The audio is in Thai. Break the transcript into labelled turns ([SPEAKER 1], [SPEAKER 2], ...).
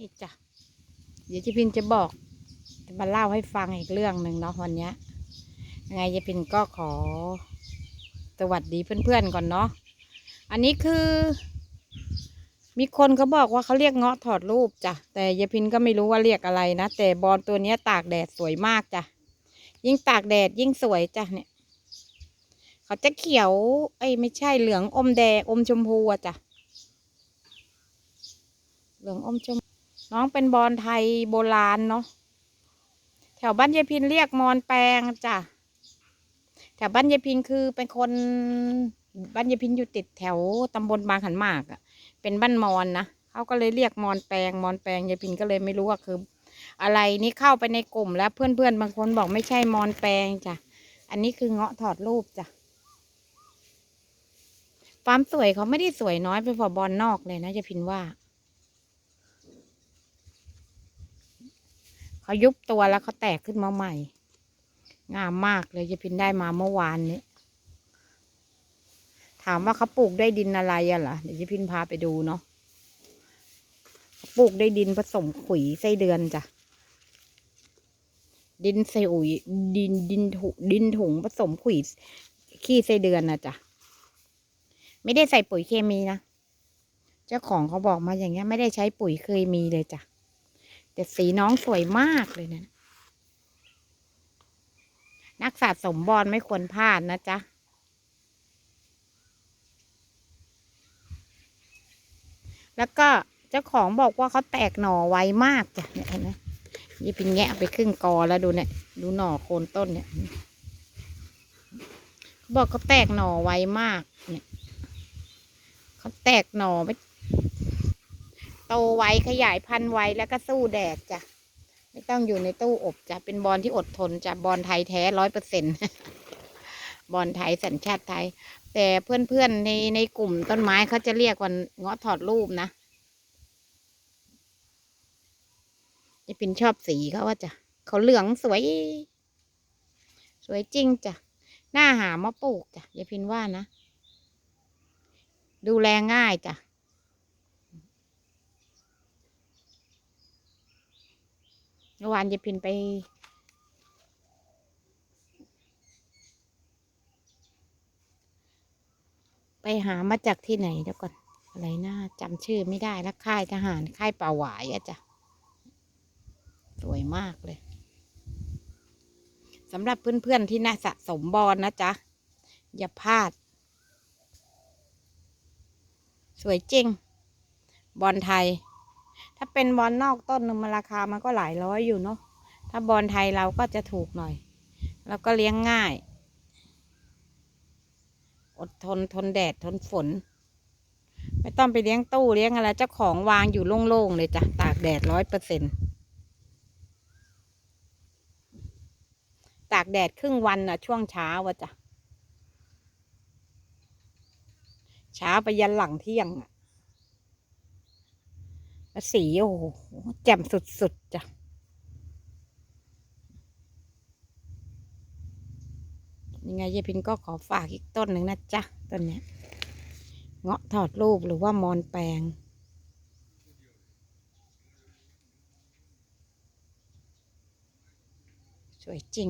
[SPEAKER 1] นี่จ้ะ เดี๋ยวเจพินจะบอก จะมาเล่าให้ฟังอีกเรื่องหนึ่งเนาะวันนี้ยังไงเจพินก็ขอ สวัสดีเพื่อนๆก่อนเนาะ อันนี้คือ มีคนเขาบอกว่าเขาเรียกเงาะถอดรูปจ้ะ แต่ยายพินก็ไม่รู้ว่าเรียกอะไรนะ แต่บอลตัวนี้ตากแดดสวยมากจ้ะ ยิ่งตากแดดยิ่งสวยจ้ะเนี่ย เขาจะเขียว เอ้ยไม่ใช่เหลืองอมแดงอมชมพูอะจ้ะเหลืองอมชม น้องเป็นบอลไทยโบราณเนาะแถวบ้านยายพินเรียกมอนแปลงจ้ะแถวบ้านยายพินคือเป็นคนบ้านยายพินอยู่ติดแถวตำบลบางขันหมากอะเป็นบ้านมอนนะเขาก็เลยเรียกมอนแปลงมอนแปลงยายพินก็เลยไม่รู้ว่าคือ อะไรนี่เข้าไปในกลุ่มแล้วเพื่อนๆบางคนบอกไม่ใช่มอนแปลงจ้ะอันนี้คือเงาะถอดรูปจ้ะความสวยเขาไม่ได้สวยน้อยไปกว่าบอลนอกเลยนะยายพินว่า เขายุบตัวแล้วเขาแตกขึ้นมาใหม่ งามมากเลยจะพินได้มาเมื่อวานนี้ ถามว่าเขาปลูกได้ดินอะไรอะล่ะ เดี๋ยวจะพินพาไปดูเนาะปลูกได้ดินผสมขุยไส้เดือนจ้ะ ดินใส่อุยดินดินถุดินถุงผสมขุยขี้ไส้เดือนนะจ้ะ ไม่ได้ใส่ปุ๋ยเคมีนะ เจ้าของเขาบอกมาอย่างเงี้ย ไม่ได้ใช้ปุ๋ยเคยมีเลยจ้ะ แต่สีน้องสวยมากเลยนะนักสะสมบอลไม่ควรพลาดนะจ๊ะ แล้วก็เจ้าของบอกว่าเขาแตกหน่อไวมากจ้ะเนี่ยเห็นไหมยี่เป็นแงะไปครึ่งกอแล้วดูเนี่ย ดูหน่อโคนต้นเนี่ยเขาบอกเขาแตกหน่อไวมาก เนี่ยเขาแตกหน่อไป โตไวขยายพันธุ์ไวแล้วก็สู้แดดจ้ะไม่ต้องอยู่ในตู้อบจ้ะเป็นบอลที่อดทนจ้ะบอลไทยแท้ร้อยเปอร์เซ็นบอลไทยสัญชาติไทย แต่เพื่อนๆในในกลุ่มต้นไม้เขาจะเรียกว่าเงาะถอดรูปนะจะเป็นชอบสีเขาว่าจ้ะเขาเหลืองสวย สวยจริงจ้ะหน้าหามาปลูกจ้ะยายพินว่านะ ดูแลง่ายจ้ะ มื่อวานยายพินไป ไปหามาจากที่ไหนเดี๋ยวก่อน อะไรนะจำชื่อไม่ได้แล้วค่ายทหารค่ายป่าหวายอะจ้ะ สวยมากเลยสำหรับเพื่อนๆที่น่าสะสมบอลนะจ๊ะ อย่าพลาด สวยจริง บอลไทย ถ้าเป็นบอลนอกต้นหนึงมันราคามันก็หลายร้อยอยู่เนาะ ถ้าบอลไทยเราก็จะถูกหน่อย แล้วก็เลี้ยงง่าย อดทนทนแดดทนฝน ไม่ต้องไปเลี้ยงตู้เลี้ยงอะไรเจ้าของวางอยู่โล่งๆเลยจ้ะ ตากแดดร้อยเปอร์เซ็นตากแดดครึ่งวันนะช่วงเช้าอะจ้ะ เช้าไปยันหลังเที่ยงอะ สี โอ้โหแจ่มสุด ๆ จ้ะ ยังไงยายพินก็ขอฝากอีกต้นหนึ่งนะจ๊ะ ต้นเนี้ย เงาะถอดรูปหรือว่ามอนแปลงสวยจริง